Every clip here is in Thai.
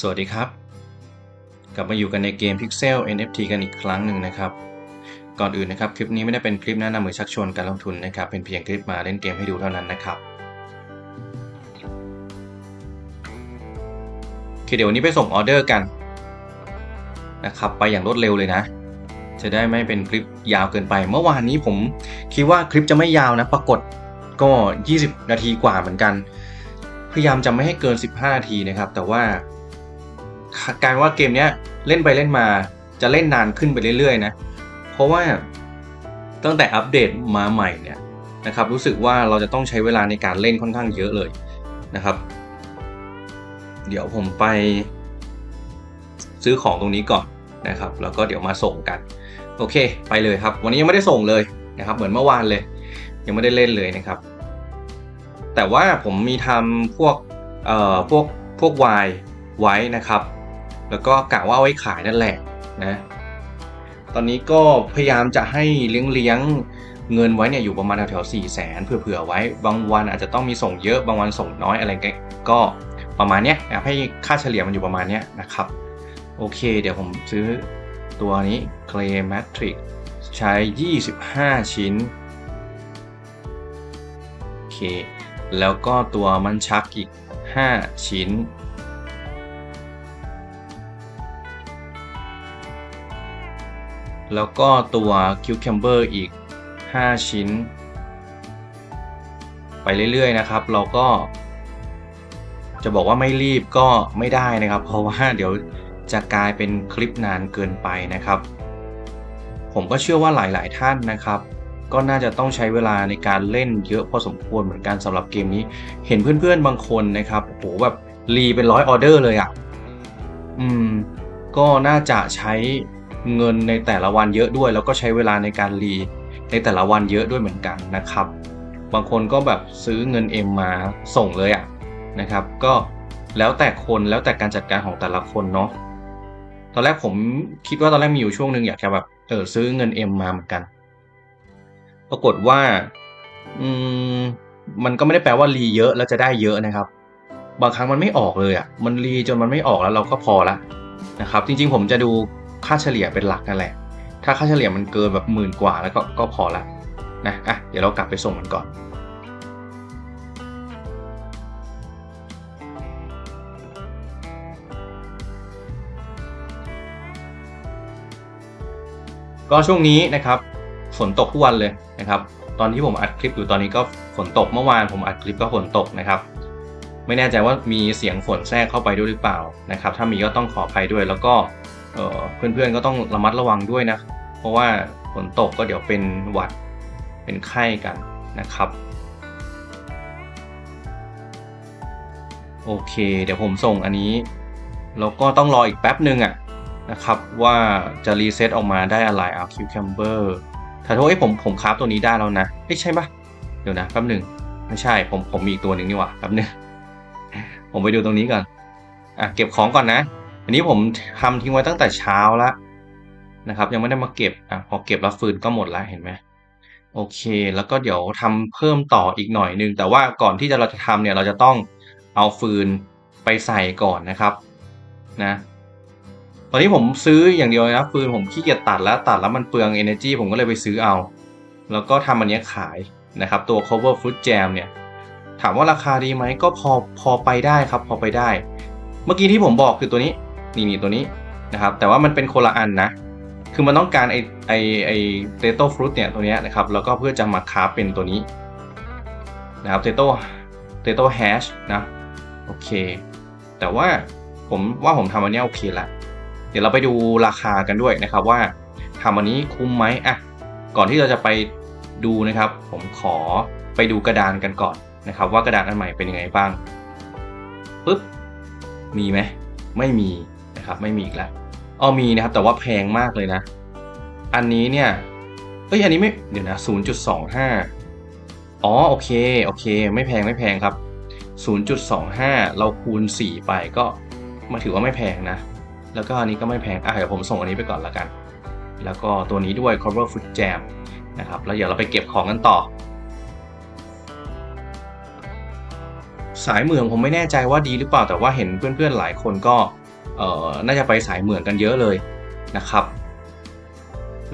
สวัสดีครับ กลับมาอยู่กันในเกม Pixel NFT กันอีกครั้งหนึ่งนะครับ ก่อนอื่นนะครับ คลิปนี้ไม่ได้เป็นคลิปแนะนำหรือชักชวนการลงทุนนะครับ เป็นเพียงคลิปมาเล่นเกมให้ดูเท่านั้นนะครับโอเคเดี๋ยววันนี้ไปส่งออเดอร์กันนะครับไปอย่างรวดเร็วเลยนะ จะได้ไม่เป็นคลิปยาวเกินไป เมื่อวานนี้ผมคิดว่าคลิปจะไม่ยาวนะ ปรากฏก็ 20 นาทีกว่าเหมือนกัน พยายามจะไม่ให้เกิน 15 นาทีนะครับ แต่ว่า การว่าเกมเนี้ยเล่นไปเล่นมาจะเล่นนานขึ้นไปเรื่อยๆนะ เพราะว่าตั้งแต่อัปเดตมาใหม่เนี่ยนะครับรู้สึกว่าเราจะต้องใช้เวลาในการเล่นค่อนข้างเยอะเลยนะครับ เดี๋ยวผมไป ซื้อของตรงนี้ก่อนนะครับ แล้วก็เดี๋ยวมาส่งกัน โอเค ไปเลยครับ วันนี้ยังไม่ได้ส่งเลยนะครับ เหมือนเมื่อวานเลย ยังไม่ได้เล่นเลยนะครับ แต่ว่าผมมีทำพวกเอ่อพวกพวกวายไว้นะครับ แล้วก็กะว่าไว้ขายนั่นแหละนะ ตอนนี้ก็พยายามจะให้เลี้ยงเลี้ยงเงินไว้เนี่ยอยู่ประมาณแถวๆสี่แสนเผื่อๆไว้ บางวันอาจจะต้องมีส่งเยอะบางวันส่งน้อยอะไรก็ประมาณเนี้ยให้ค่าเฉลี่ยมันอยู่ประมาณเนี้ยนะครับ โอเค เดี๋ยวผมซื้อตัวนี้ Clay Matrix ใช้ 25 ชิ้น โอเค แล้วก็ตัวมันชักอีก 5 ชิ้น แล้วก็ตัวคิวแคมเบอร์อีก 5 ชิ้น ไปเรื่อยๆนะครับ เราก็ จะบอกว่าไม่รีบก็ไม่ได้นะครับ เพราะว่าเดี๋ยวจะกลายเป็นคลิปนานเกินไปนะครับ ผมก็เชื่อว่าหลายๆท่านนะครับ ก็น่าจะต้องใช้เวลาในการเล่นเยอะพอสมควรเหมือนกันสำหรับเกมนี้ เห็นเพื่อนๆบางคนนะครับโอ้โหแบบรีเป็นร้อยออเดอร์เลยอะ่ะ อืม ก็น่าจะใช้ เงินในแต่ละวันเยอะด้วย แล้วก็ใช้เวลาในการรีในแต่ละวันเยอะด้วยเหมือนกันนะครับ บางคนก็แบบซื้อเงินเอ็มมาส่งเลยอะ่ะนะครับ ก็แล้วแต่คนแล้วแต่การจัดการของแต่ละคนเนาะตอนแรกผมคิดว่าตอนแรกมีอยู่ช่วงหนึ่งอยากจะแบบเออซื้อเงินเอ็มมาเหมือนกัน ปรากฏว่า อืมมันก็ไม่ได้แปลว่ารีเยอะแล้วจะได้เยอะนะครับ บางครั้งมันไม่ออกเลยอะ่ะ มันรีจนมันไม่ออกแล้วเราก็พอละนะครับ จริงๆ ผมจะดู ค่าเฉลี่ยเป็นหลักนั่นแหละ ถ้าค่าเฉลี่ยมันเกินแบบหมื่นกว่าแล้วก็ก็พอละนะอะเดี๋ยวเรากลับไปส่งมันก่อน ก็ช่วงนี้นะครับฝนตกทุกวันเลยนะครับ ตอนที่ผมอัดคลิปอยู่ตอนนี้ก็ฝนตกเมื่อวานผมอัดคลิปก็ฝนตกนะครับ ไม่แน่ใจว่ามีเสียงฝนแทรกเข้าไปด้วยหรือเปล่านะครับ ถ้ามีก็ต้องขออภัยด้วยแล้วก็ เพื่อนๆก็ต้องระมัดระวังด้วยนะ เพราะว่าฝนตกก็เดี๋ยวเป็นหวัดเป็นไข้กันนะครับ โอเค เดี๋ยวผมส่งอันนี้แล้วก็ต้องรออีกแป๊บหนึ่งอะนะครับว่าจะรีเซ็ตออกมาได้อะไรเอาคิวแคมเบอร์ถ้าโทษให้ผมผมคราฟตัวนี้ได้แล้วนะไม่ใช่ปะเดี๋ยวนะแป๊บหนึ่งไม่ใช่ผมผมมีอีกตัวหนึ่งนี่หว่าแป๊บหนึงผมไปดูตรงนี้ก่อนอะเก็บของก่อนนะ อันนี้ผมทำทิ้งไว้ตั้งแต่เช้าแล้วนะครับ ยังไม่ได้มาเก็บอะพอเก็บแล้วฟืนก็หมดแล้วเห็นไหมโอเค แล้วก็เดี๋ยวทำเพิ่มต่ออีกหน่อยนึง แต่ว่าก่อนที่จะเราจะทำเนี่ยเราจะต้องเอาฟืนไปใส่ก่อนนะครับนะตอนนี้ผมซื้ออย่างเดียวนะฟืนผมขี้เกียจตัดแล้วตัดแล้วมันเปลือง energy ผมก็เลยไปซื้อเอา แล้วก็ทำอันนี้ขายนะครับ ตัว cover fruit jam เนี่ย ถามว่าราคาดีไหมก็พอพอไปได้ครับ พอไปได้ เมื่อกี้ที่ผมบอกคือตัวนี้ นี่นี่ตัวนี้นะครับ แต่ว่ามันเป็นคนละอันนะ คือมันต้องการไอไอไอเตโต้ฟรุตเนี่ยตัวนี้นะครับ แล้วก็เพื่อจะมาคาบเป็นตัวนี้นะครับเตโต้เตโต้แฮชนะโอเค แต่ว่าผมว่าผมทำอันนี้โอเคละเดี๋ยวเราไปดูราคากันด้วยนะครับว่าทำอันนี้คุ้มไหมอะก่อนที่เราจะไปดูนะครับ ผมขอไปดูกระดานกันก่อนนะครับ ว่ากระดานอันใหม่เป็นยังไงบ้างปึ๊บมีไหมไม่มี นะครับไม่มีอีกแล้วอ๋อมีนะครับแต่ว่าแพงมากเลยนะ อันนี้เนี่ยเอ้ยอันนี้ไม่เดี๋ยวนะ0.25อ๋อโอเคโอเค ไม่แพงไม่แพงครับ 0.25 เราคูณ 4 ไปก็มาถือว่าไม่แพงนะ แล้วก็อันนี้ก็ไม่แพงอะเดี๋ยวผมส่งอันนี้ไปก่อนละกัน แล้วก็ตัวนี้ด้วย cover food jam นะครับแล้วเดี๋ยวเราไปเก็บของกันต่อ สายเหมืองผมไม่แน่ใจว่าดีหรือเปล่าแต่ว่าเห็นเพื่อนๆหลายคนก็ น่าจะไปสายเหมืองกันเยอะเลยนะครับ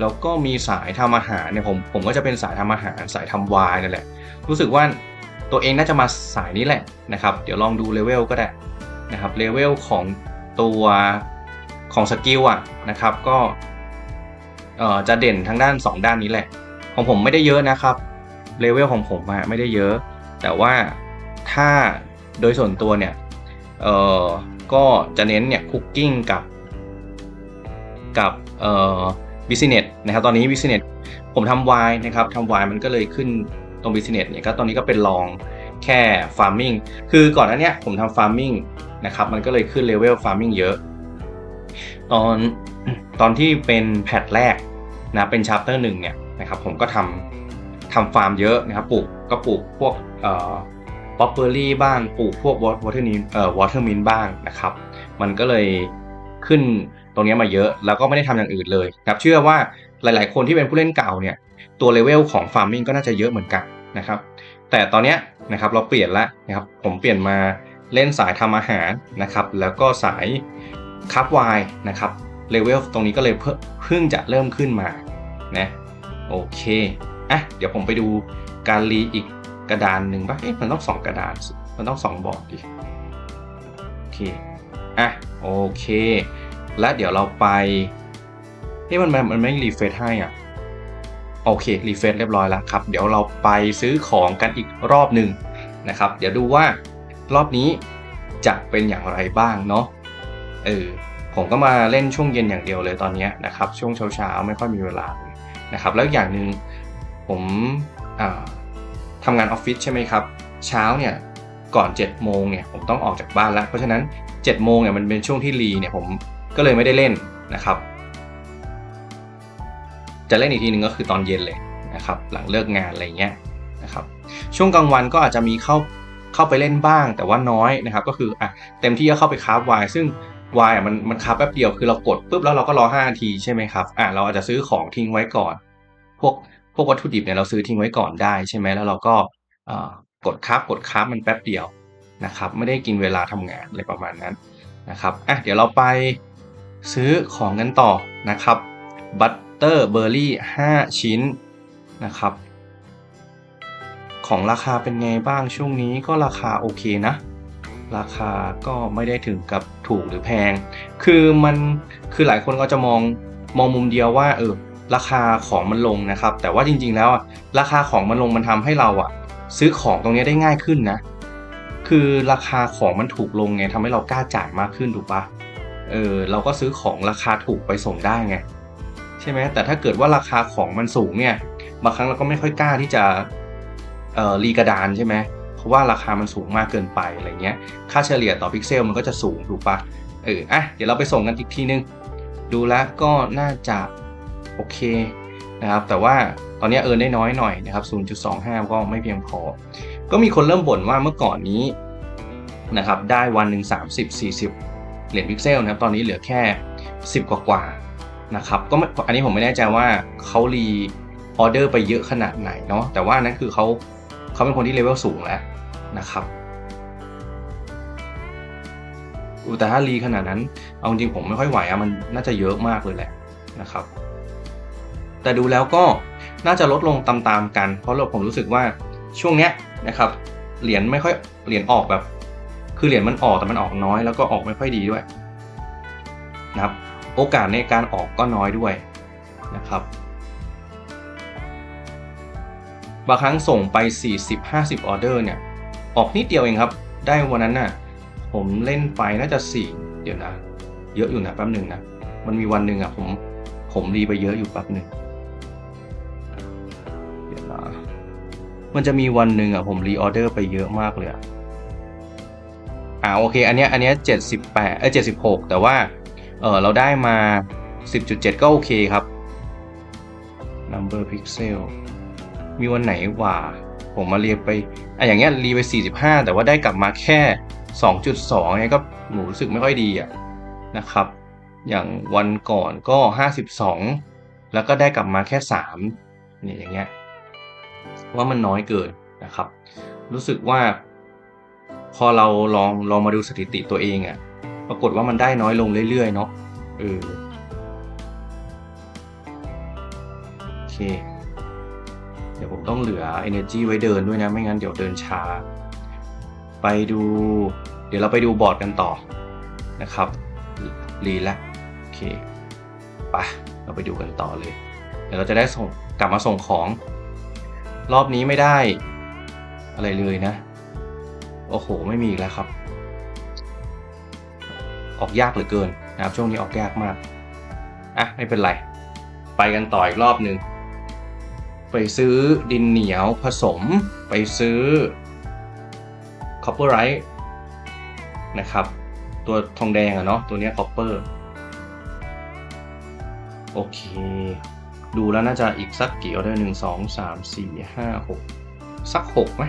แล้วก็มีสายทำอาหารเนี่ยผมผมก็จะเป็นสายทำอาหารสายทำวน์นั่นแหละ รู้สึกว่าตัวเองน่าจะมาสายนี้แหละนะครับ เดี๋ยวลองดูเลเวลก็ได้นะครับเลเวลของตัวของสกิลอะนะครับก็จะเด่นทั้งด้าน 2 ด้านนี้แหละ ของผมไม่ได้เยอะนะครับเลเวลของผมอะไม่ได้เยอะ แต่ว่าถ้าโดยส่วนตัวเนี่ย ก็จะเน้นเนี่ยคุกกิ้งกับกับเอ่อบิสเนสนะครับตอนนี้บิสเนสผมทำวายนะครับทำวายมันก็เลยขึ้นตรงบิสเนสเนี่ยก็ตอนนี้ก็เป็นลองแค่ฟาร์มิงคือก่อนหน้านี้ผมทำฟาร์มิงนะครับมันก็เลยขึ้นเลเวลฟาร์มิงเยอะ ตอนตอนที่เป็นแพทแรกนะเป็นชาร์เตอร์หนึ่งเนี่ยนะครับผมก็ทำทำฟาร์มเยอะนะครับปลูกก็ปลูกพวกเอ่อ ป๊อปเปอรี่บ้างปลูกพวกวอเตอร์นิเอ่อวอเตอร์มินบ้างนะครับ มันก็เลยขึ้นตรงนี้มาเยอะ แล้วก็ไม่ได้ทำอย่างอื่นเลยครับเชื่อว่าหลาย ๆ คนที่เป็นผู้เล่นเก่าเนี่ยตัวเลเวลของฟาร์มมิงก็น่าจะเยอะเหมือนกันนะครับ แต่ตอนนี้นะครับเราเปลี่ยนละนะครับผมเปลี่ยนมาเล่นสายทำอาหารนะครับ แล้วก็สายคับไวน์นะครับเลเวลตรงนี้ก็เลยเพิ่งจะเริ่มขึ้นมานะโอเคอะเดี๋ยวผมไปดูการรีอีก ระดานหนึ่งป่ะเอ๊ะมันต้องสองกระดานสิมันต้องสองบอร์ดดิ โอเค อะ โอเค แล้วเดี๋ยวเราไปเฮ้ยมันมันมันไม่รีเฟซให้อะ โอเค รีเฟซเรียบร้อยแล้วครับ เดี๋ยวเราไปซื้อของกันอีกรอบหนึ่งนะครับ เดี๋ยวดูว่ารอบนี้จะเป็นอย่างไรบ้างเนาะ เออ ผมก็มาเล่นช่วงเย็นอย่างเดียวเลยตอนนี้นะครับ ช่วงเช้าๆไม่ค่อยมีเวลาเลยนะครับ แล้วอย่างหนึ่งผมอ่า ทำงานออฟฟิศใช่ไหมครับ เช้าเนี่ยก่อน7จ็ดโมงเนี่ยผมต้องออกจากบ้านแล้ว เพราะฉะนั้น7จ็ดโมงเนี่ยมันเป็นช่วงที่รีเนี่ยผมก็เลยไม่ได้เล่นนะครับ จะเล่นอีกทีหนึ่งก็คือตอนเย็นเลยนะครับ หลังเลิกงานอะไรเงี้ยนะครับช่วงกลางวันก็อาจจะมีเข้าเข้าไปเล่นบ้างแต่ว่าน้อยนะครับ ก็คืออะเต็มที่ก็เข้าไปคราฟวายซึ่งวายอะมันมันคราฟแป๊บเดียวคือเรากดปุ๊บแล้วเราก็รอ5นาทีใช่ไหมครับอะเราอาจจะซื้อของทิ้งไว้ก่อน พวก พวกวัตถุดิบเนี่ยเราซื้อทิ้งไว้ก่อนได้ใช่ไหมแล้วเราก็กดคราฟกดคราฟมันแป๊บเดียวนะครับ ไม่ได้กินเวลาทำงานอะไรประมาณนั้นนะครับอะเดี๋ยวเราไปซื้อของกันต่อนะครับบัตเตอร์เบอร์รี่5ชิ้นนะครับ ของราคาเป็นไงบ้างช่วงนี้ก็ราคาโอเคนะ ราคาก็ไม่ได้ถึงกับถูกหรือแพง คือมันคือหลายคนก็จะมองมองมุมเดียวว่าเออ ราคาของมันลงนะครับ แต่ว่าจริงๆแล้วอะราคาของมันลงมันทำให้เราอะ ซื้อของตรงนี้ได้ง่ายขึ้นนะ คือราคาของมันถูกลงไงทำให้เรากล้าจ่ายมากขึ้นถูกปะเออเราก็ซื้อของราคาถูกไปส่งได้ไงใช่ไหมแต่ถ้าเกิดว่าราคาของมันสูงเนี่ยบางครั้งเราก็ไม่ค่อยกล้าที่จะเอ่อรีกระดานใช่ไหมเพราะว่าราคามันสูงมากเกินไปอะไรเงี้ย ค่าเฉลี่ยต่อพิกเซลมันก็จะสูงถูกปะเอออะเดี๋ยวเราไปส่งกันอีกทีนึง ดูแล้วก็น่าจะ โอเคนะครับแต่ว่าตอนนี้เออได้น้อยหน่อยนะครับ 0.25 ก็ไม่เพียงพอ ก็มีคนเริ่มบ่นว่าเมื่อก่อนนี้นะครับได้วันหนึ่ง30 40 เหรียญพิกเซลนะครับตอนนี้เหลือแค่ 10 กว่ากว่านะครับก็อันนี้ผมไม่แน่ใจว่าเขารีออเดอร์ไปเยอะขนาดไหนเนาะแต่ว่านั่นคือเขาเขาเป็นคนที่เลเวลสูงแล้วนะครับแต่ถ้ารีขนาดนั้น เอาจริงผมไม่ค่อยไหวอะมันน่าจะเยอะมากเลยแหละนะครับ แต่ดูแล้วก็น่าจะลดลงตามๆกัน เพราะเราผมรู้สึกว่าช่วงเนี้ยนะครับเหรียญไม่ค่อยเหรียญออกแบบ คือเหรียญมันออกแต่มันออกน้อยแล้วก็ออกไม่ค่อยดีด้วยนะครับโอกาสในการออกก็น้อยด้วยนะครับบางครั้งส่งไป 40-50 ออเดอร์เนี่ย ออกนิดเดียวเองครับ ได้วันนั้นน่ะ ผมเล่นไปน่าจะ 4 เดี๋ยวนะ เยอะอยู่นะแป๊บหนึ่งนะ มันมีวันหนึ่งอะผม ผมรีไปเยอะอยู่แป๊บหนึ่ง มันจะมีวันหนึ่งอะผมรีออเดอร์ไปเยอะมากเลยอะอ่าโอเค อันเนี้ยอันเนี้ย78เออ76แต่ว่าเออเราได้มา10.7ก็โอเคครับ number pixel มีวันไหนว่า ผมมาเรียไปอะอย่างเงี้ยรีไป 45 แต่ว่าได้กลับมาแค่ 2.2เนี่ยก็หนูรู้สึกไม่ค่อยดีอะนะครับ อย่างวันก่อนก็ 52 แล้วก็ได้กลับมาแค่3เนี่ยอย่างเงี้ย ว่ามันน้อยเกินนะครับ รู้สึกว่าขอเราลองลองมาดูสถิติตัวเองอะปรากฏว่ามันได้น้อยลงเรื่อยๆเนาะเออโอเค เดี๋ยวผมต้องเหลือ energy ไว้เดินด้วยนะ ไม่งั้นเดี๋ยวเดินช้า ไปดู เดี๋ยวเราไปดูบอร์ดกันต่อนะครับรีแล้วโอเคไปเราไปดูกันต่อเลย เดี๋ยวเราจะได้ส่งกลับมาส่งของ รอบนี้ไม่ได้ อะไรเลยนะ โอ้โห ไม่มีอีกแล้วครับ ออกยากเหลือเกินนะครับ ช่วงนี้ออกยากมาก อะ ไม่เป็นไร ไปกันต่ออีกรอบหนึ่ง ไปซื้อดินเหนียวผสม ไปซื้อ copperite นะครับ ตัวทองแดงอะเนาะ ตัวนี้ย copper โอเค ดูแล้วน่าจะอีกสักกี่ออเดอร์หนึ่งสองสามสี่ห้าหกสักหกไหม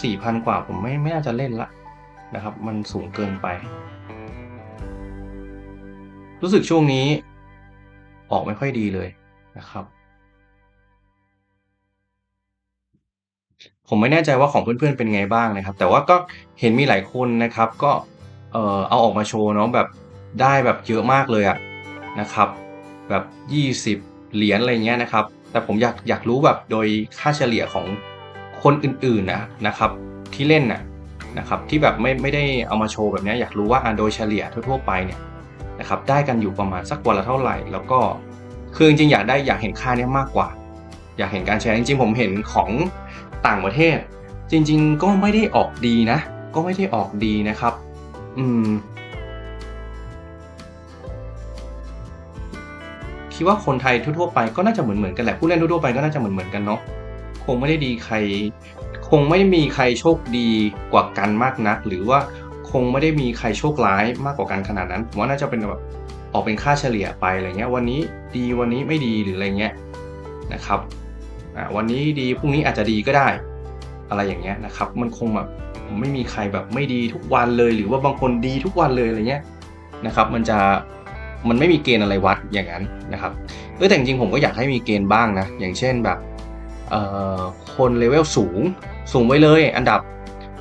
สี่พันกว่าผมไม่ไม่น่าจะเล่นละนะครับ มันสูงเกินไป รู้สึกช่วงนี้ ออกไม่ค่อยดีเลยนะครับ ผมไม่แน่ใจว่าของเพื่อนๆเป็นไงบ้างนะครับ แต่ว่าก็เห็นมีหลายคนนะครับ ก็เออเอาออกมาโชว์เนาะแบบได้แบบเยอะมากเลยอะนะครับ แบบ 20 เหรียญอะไรเงี้ยนะครับ แต่ผมอยากอยากรู้แบบโดยค่าเฉลี่ยของคนอื่นๆนะนะครับที่เล่นน่ะนะครับที่แบบไม่ไม่ได้เอามาโชว์แบบนี้อยากรู้ว่าโดยเฉลี่ยทั่วๆไปเนี่ยนะครับได้กันอยู่ประมาณสักวันละเท่าไหร่ แล้วก็คือจริงๆอยากได้อยากเห็นค่าเนี้ยมากกว่า อยากเห็นการแชร์จริงๆ ผมเห็นของต่างประเทศ จริง ๆ ก็ไม่ได้ออกดีนะ ก็ไม่ได้ออกดีนะครับ อืม คิดว่าคนไทยทั่วๆไปก็น่าจะเหมือนเหมือนกันแหละผู้เล่นทั่วๆไปก็น่าจะเหมือนเหมือนกันเนาะคงไม่ได้ดีใคร คงไม่ได้มีใครโชคดีกว่ากันมากนัก หรือว่าคงไม่ได้มีใครโชคร้ายมากกว่ากันขนาดนั้นผมว่าน่าจะเป็นแบบออกเป็นค่าเฉลี่ยไปอะไรเงี้ย วันนี้ดีวันนี้ไม่ดีหรืออะไรเงี้ยนะครับวันนี้ดีพรุ่งนี้อาจจะดีก็ได้ อะไรอย่างเงี้ยนะครับ มันคงแบบไม่มีใครแบบไม่ดีทุกวันเลย หรือว่าบางคนดีทุกวันเลยอะไรเงี้ยนะครับ มันจะ มันไม่มีเกณฑ์อะไรวัดอย่างนั้นนะครับเออแต่จริงๆผมก็อยากให้มีเกณฑ์บ้างนะ อย่างเช่นแบบคนเลเวลสูงสูงไว้เลย อันดับ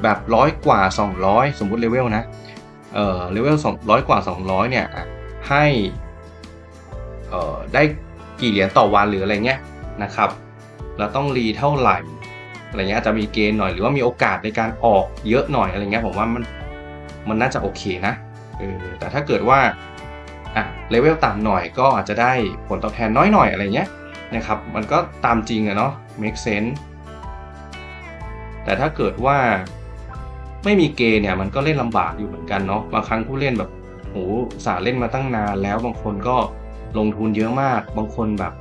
แบบร้อยกว่า 200 สมมุติเลเวลนะเออเลเวลสองร้อยกว่า 200 เนี่ยให้เอ่อได้กี่เหรียญต่อวันหรืออะไรเงี้ยนะครับเราต้องรีเท่าไหร่อะไรเงี้ยอาจจะมีเกณฑ์หน่อยหรือว่ามีโอกาสในการออกเยอะหน่อยอะไรเงี้ยผมว่ามันมันน่าจะโอเคนะเออแต่ถ้าเกิดว่า อะเลเวลต่ำหน่อยก็อาจจะได้ผลตอบแทนน้อยหน่อยอะไรเงี้ยนะครับ มันก็ตามจริงอะเนาะ make sense แต่ถ้าเกิดว่าไม่มีเกณฑ์เนี่ยมันก็เล่นลำบากอยู่เหมือนกันเนาะบางครั้งผู้เล่นแบบโหสาเล่นมาตั้งนานแล้วบางคนก็ลงทุนเยอะมาก บางคนแบบ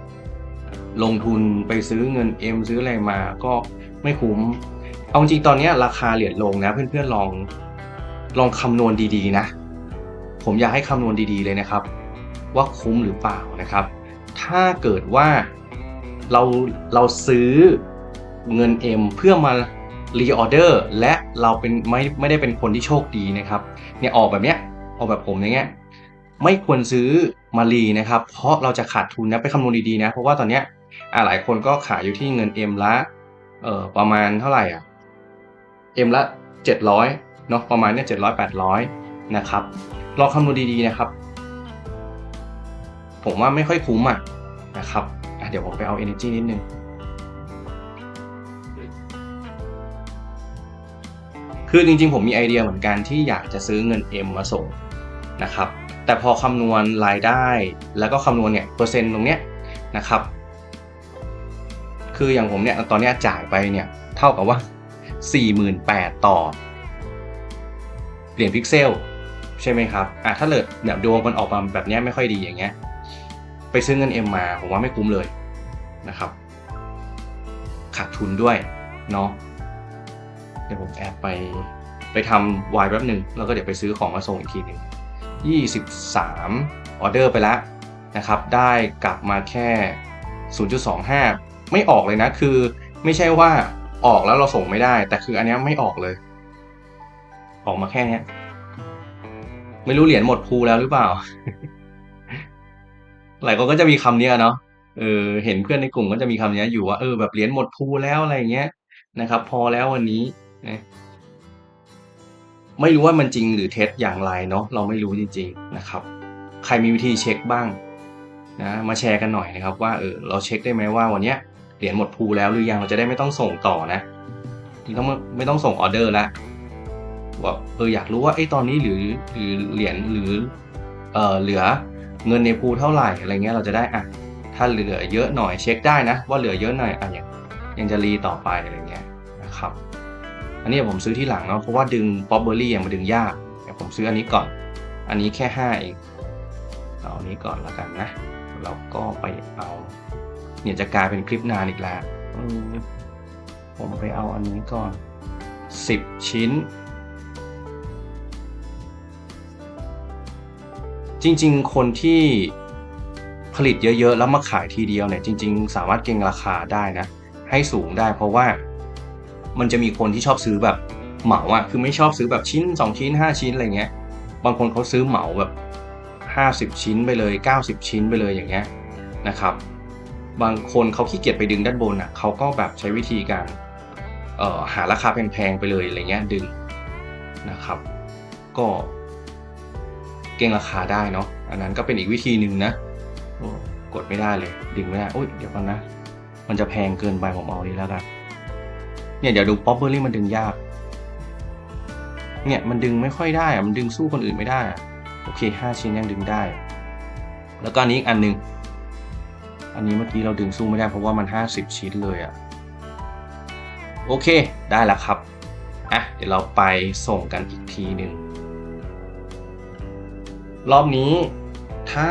ลงทุนไปซื้อเงิน M ซื้ออะไรมาก็ไม่คุ้ม เอาจริงตอนนี้ราคาเหรียญลงนะ เพื่อนๆลองลองคำนวณดีๆนะ ผมอยากให้คำนวณดีๆเลยนะครับ ว่าคุ้มหรือเปล่านะครับ ถ้าเกิดว่าเราเราซื้อเงิน M เพื่อมารีออเดอร์และเราเป็นไม่ไม่ได้เป็นคนที่โชคดีนะครับเนี่ยออกแบบเนี้ยออกแบบผมอย่างเงี้ยไม่ควรซื้อมารีนะครับ เพราะเราจะขาดทุนนะไปคำนวณดีๆนะ เพราะว่าตอนเนี้ยอ่าหลายคนก็ขายอยู่ที่เงิน M ละเอ่อประมาณเท่าไหร่อะ M ละ 700เนาะประมาณเนี้ย700 800 นะครับ ลองคำนวณดีๆนะครับ ผมว่าไม่ค่อยคุ้มอะนะครับเดี๋ยวผมไปเอา energy นิดนึงคือจริงๆ ผมมีไอเดียเหมือนกันที่อยากจะซื้อเงิน M มาส่งนะครับ แต่พอคำนวณรายได้แล้วก็คำนวณเนี่ยเปอร์เซ็นต์ตรงเนี้ยนะครับ คืออย่างผมเนี่ยตอนนี้จ่ายไปเนี่ยเท่ากับว่า 48,000 ต่อ เหรียญพิกเซล ใช่ไหมครับอะถ้าเกิดแบบดวงมันออกมาแบบนี้ไม่ค่อยดีอย่างเงี้ย ไปซื้อเงิน M มมาผมว่าไม่คุ้มเลยนะครับ ขาดทุนด้วยเนาะเดี๋ยวผมแอบไปไปทำวายแป๊บหนึ่งแล้วก็เดี๋ยวไปซื้อของมาส่งอีกทีหนึ่ง23 ออเดอร์ไปแล้วนะครับ ได้กลับมาแค่ 0.25 ไม่ออกเลยนะ คือไม่ใช่ว่าออกแล้วเราส่งไม่ได้ แต่คืออันนี้ไม่ออกเลย ออกมาแค่เนี้ย ไม่รู้เหรียญหมดภูแล้วหรือเปล่า หลายคนก็จะมีคำเนี้ยเนาะเออเห็นเพื่อนในกลุ่มก็จะมีคำเนี้ยอยู่ว่าเออแบบเหรียญหมดภูแล้วอะไรเงี้ยนะครับ พอแล้ววันนี้นะไม่รู้ว่ามันจริงหรือเท็จอย่างไรเนาะเราไม่รู้จริง ๆนะครับ ใครมีวิธีเช็คบ้างนะมาแชร์กันหน่อยนะครับ ว่าเออเราเช็คได้ไหมว่าวันเนี้ยเหรียญหมดภูแล้วหรือยังเราจะได้ไม่ต้องส่งต่อนะที่ต้องไม่ต้องส่งออเดอร์แล้ว ว่าเอออยากรู้ว่าไอ้ตอนนี้หรือหรือเหรียญหรือเออเหลือเงินในภูเท่าไหร่อะไรเงี้ยเราจะได้อะถ้าเหลือเยอะหน่อยเช็คได้นะ ว่าเหลือเยอะหน่อยอะยังยังจะรีต่อไปอะไรเงี้ยนะครับอันนี้ผมซื้อที่หลังเนาะเพราะว่าดึงป๊อปเบอร์รี่มาดึงยากเดี๋ยวผมซื้ออันนี้ก่อน อันนี้แค่ห้าเองเอาอันนี้ก่อนแล้วกันนะเราก็ไปเอา เนี่ยจะกลายเป็นคลิปนานอีกแล้วผมไปเอาอันนี้ก่อนสิบชิ้น จริง ๆ คนที่ผลิตเยอะๆ แล้วมาขายทีเดียวเนี่ยจริง ๆ สามารถเก็งราคาได้นะ ให้สูงได้ เพราะว่ามันจะมีคนที่ชอบซื้อแบบเหมาอะคือไม่ชอบซื้อแบบชิ้น 2 ชิ้น 5 ชิ้นอะไรเงี้ย บางคนเขาซื้อเหมาแบบ 50 ชิ้นไปเลย 90 ชิ้นไปเลยอย่างเงี้ยนะครับ บางคนเขาขี้เกียจไปดึงด้านบนอะเขาก็แบบใช้วิธีการหาราคาแพงๆไปเลยอะไรเงี้ยดึงนะครับ ก็ เก่งราคาได้เนาะอันนั้นก็เป็นอีกวิธีหนึ่งนะกดไม่ได้เลย ดึงไม่ได้โอ้ยเดี๋ยวก่อนนะ มันจะแพงเกินไปผมเอาดีแล้วกันเนี่ยเดี๋ยวดูป๊อปเบอร์รี่มันดึงยาก เนี่ยมันดึงไม่ค่อยได้อะมันดึงสู้คนอื่นไม่ได้อะโอเคห้าชิ้นยังดึงได้ แล้วก็อันนี้อีกอันหนึ่งอันนี้เมื่อกี้เราดึงสู้ไม่ได้เพราะว่ามันห้าสิบชิ้นเลยอะโอเคได้แล้วครับอะเดี๋ยวเราไปส่งกันอีกทีหนึ่ง รอบนี้ถ้า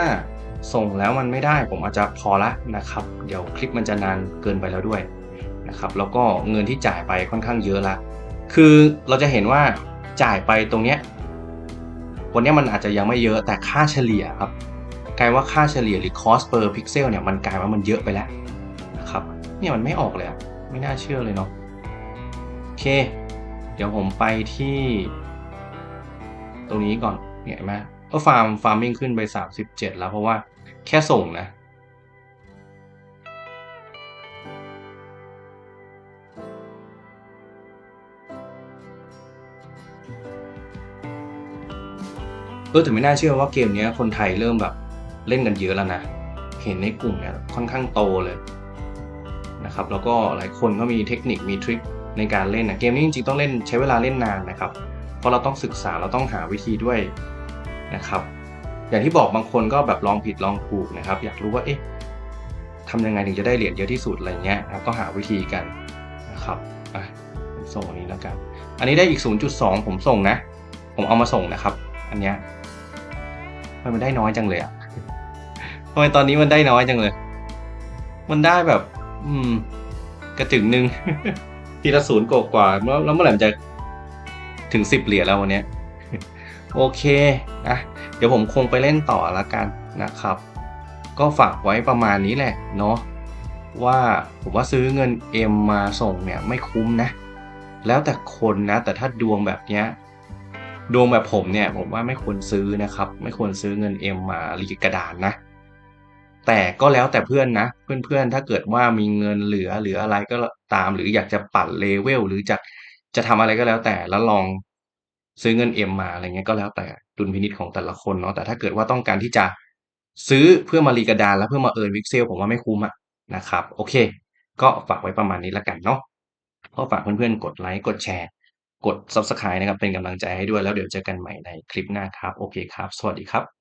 ส่งแล้วมันไม่ได้ผมอาจจะพอละนะครับ เดี๋ยวคลิปมันจะนานเกินไปแล้วด้วยนะครับแล้วก็เงินที่จ่ายไปค่อนข้างเยอะละคือเราจะเห็นว่าจ่ายไปตรงเนี้ยวันนี้มันอาจจะยังไม่เยอะแต่ค่าเฉลี่ยครับกลายว่าค่าเฉลี่ยหรือ cost per pixel เนี่ยมันกลายว่ามันเยอะไปแล้วนะครับเนี่ยมันไม่ออกเลยอะไม่น่าเชื่อเลยเนาะโอเค เดี๋ยวผมไปที่ ตรงนี้ก่อนเห็นไหม ก็ฟาร์มฟาร์มมิ่งขึ้นไป 37 แล้วเพราะว่าแค่ส่งนะ เออแต่ไม่น่าเชื่อว่าเกมนี้คนไทยเริ่มแบบเล่นกันเยอะแล้วนะ เห็นในกลุ่มเนี่ยค่อนข้างโตเลยนะครับ แล้วก็หลายคนก็มีเทคนิคมีทริคในการเล่นนะเกมนี้จริงๆต้องเล่นใช้เวลาเล่นนานนะครับ เพราะเราต้องศึกษาเราต้องหาวิธีด้วย นะครับอย่างที่บอกบางคนก็แบบลองผิดลองถูกนะครับ อยากรู้ว่าเอ๊ะทำยังไงถึงจะได้เหรียญเยอะที่สุดอะไรเงี้ยครับก็หาวิธีกันนะครับอะผมส่งอันนี้แล้วกัน อันนี้ได้อีก 0.2 ผมส่งนะ ผมเอามาส่งนะครับ อันเนี้ยมันได้น้อยจังเลยอะทำไมตอนนี้มันได้น้อยจังเลย มันได้แบบ อืม กระจึงหนึ่งทีละศูนย์กกว่าแล้วเมื่อไหร่มันจะถึงสิบเหรียญแล้ววันนี้ โอเคอะเดี๋ยวผมคงไปเล่นต่อละกันนะครับ ก็ฝากไว้ประมาณนี้แหละเนาะว่าผมว่าซื้อเงิน M มาส่งเนี่ยไม่คุ้มนะ แล้วแต่คนนะ แต่ถ้าดวงแบบเนี้ยดวงแบบผมเนี่ยผมว่าไม่ควรซื้อนะครับ ไม่ควรซื้อเงิน M มาลีกระดานนะแต่ก็แล้วแต่เพื่อนนะ เพื่อนๆ ถ้าเกิดว่ามีเงินเหลือหรืออะไรก็ตามหรืออยากจะปั่นเลเวลหรือจะจะทำอะไรก็แล้วแต่แล้วลอง ซื้อเงินเอ็มมาอะไรเงี้ยก็แล้วแต่ดุลพินิษของแต่ละคนเนาะแต่ถ้าเกิดว่าต้องการที่จะซื้อเพื่อมารีกระดานแล้วเพื่อมาเอิร์นวิกเซลผมว่าไม่คุ้มอะนะครับโอเค ก็ฝากไว้ประมาณนี้ละกันเนาะก็ฝากเพื่อนๆกดไลค์กดแชร์ กด Subscribe นะครับเป็นกำลังใจให้ด้วยแล้วเดี๋ยวเจอกันใหม่ในคลิปหน้าครับ โอเคครับ สวัสดีครับ